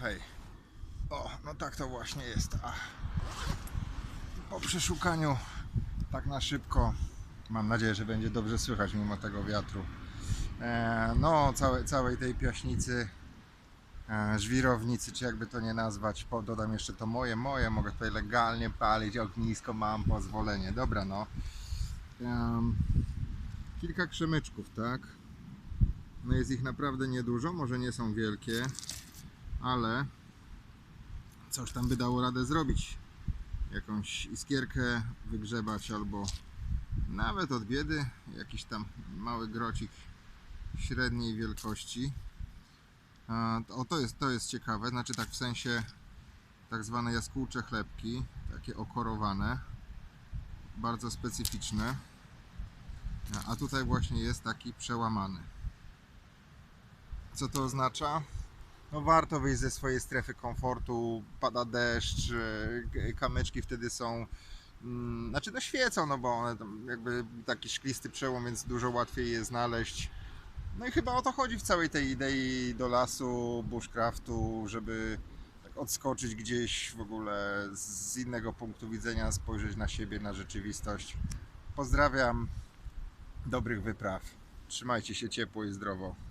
hej. O, no tak to właśnie jest. A po przeszukaniu tak na szybko, mam nadzieję, że będzie dobrze słychać mimo tego wiatru. E, no, całej, całej tej piaśnicy, e, żwirownicy, czy jakby to nie nazwać, po, dodam jeszcze to moje, moje, mogę tutaj legalnie palić ognisko, mam pozwolenie. Dobra, no. Em, kilka krzemyczków, tak? No jest ich naprawdę niedużo, może nie są wielkie, ale coś tam by dało radę zrobić. Jakąś iskierkę wygrzebać albo nawet od biedy jakiś tam mały grocik średniej wielkości. O, to jest, to jest ciekawe, znaczy tak w sensie tak zwane jaskółcze chlebki, takie okorowane, bardzo specyficzne. A tutaj właśnie jest taki przełamany. Co to oznacza? No warto wyjść ze swojej strefy komfortu, pada deszcz, e, kamyczki wtedy są, mm, znaczy no świecą, no bo one tam jakby taki szklisty przełom, więc dużo łatwiej je znaleźć. No i chyba o to chodzi w całej tej idei do lasu, bushcraftu, żeby tak odskoczyć gdzieś w ogóle z innego punktu widzenia, spojrzeć na siebie, na rzeczywistość. Pozdrawiam, dobrych wypraw. Trzymajcie się ciepło i zdrowo.